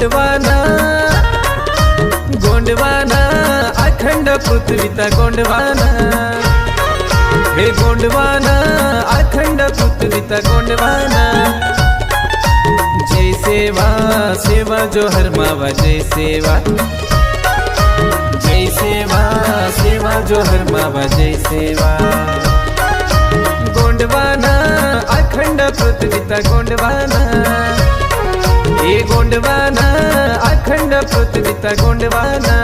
गोंडवाना गोंडवाना, अखंड पृथ्वीता गोंडवाना. हे गोंडवाना, अखंड पृथ्वीता गोंडवाना. जय सेवा सेवा जो हर मावा, जय सेवा. जय सेवा सेवा जो हर मावा, जय सेवा. गोंडवाना, अखंड पृथ्वीता गोंडवाना. हे गोंडवाना, अखंड पृथ्वीचा गोंडवाना।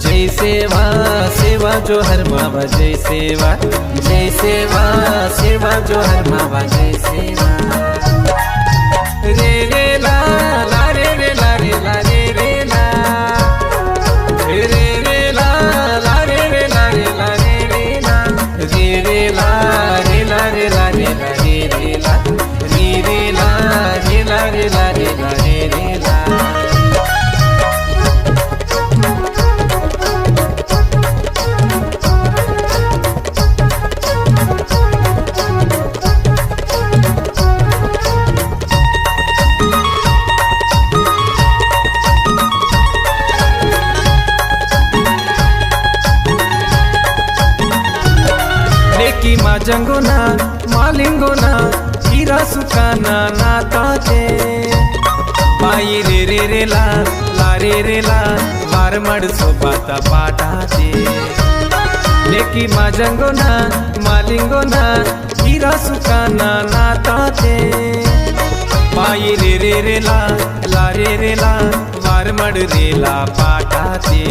जय सेवा सेवा जो हर बाबा जय सेवा। जय सेवा सेवा जो हर बाबा जय सेवा। रे रे ला ला रे रे, ला रे ला रे रे ला। रे रे ला ला रे रे, ला रे ला रे रे ला। रे रे ला रे ला रे ला रे ला रे रे ला। रे रे ला रे ला रे ला रे ला। जंगोना मालिंगोना हीरा सुकाना नाताचे बाई रे रे रे ला ला रे रे ला वारमड सोबाता पाटाचे लेकी मा जंगोना मालिंगोना हीरा सुकाना नाताचे बाई रे रे रे ला ला रे रे ला वारमड रे ला पाटाचे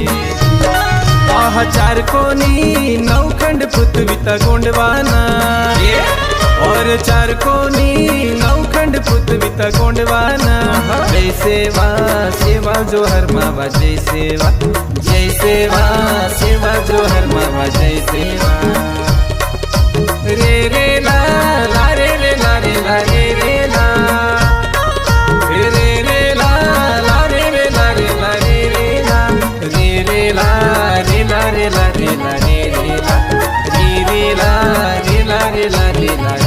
आह चार कोनी नऊ पृथ्वीचा गोंडवाना। और चार कोनी नौखंड पुतविता गोंडवाना। जय सेवा सेवा जो हर मावा जय सेवा। जय सेवा सेवा जो हर मावा जय सेवा। la la la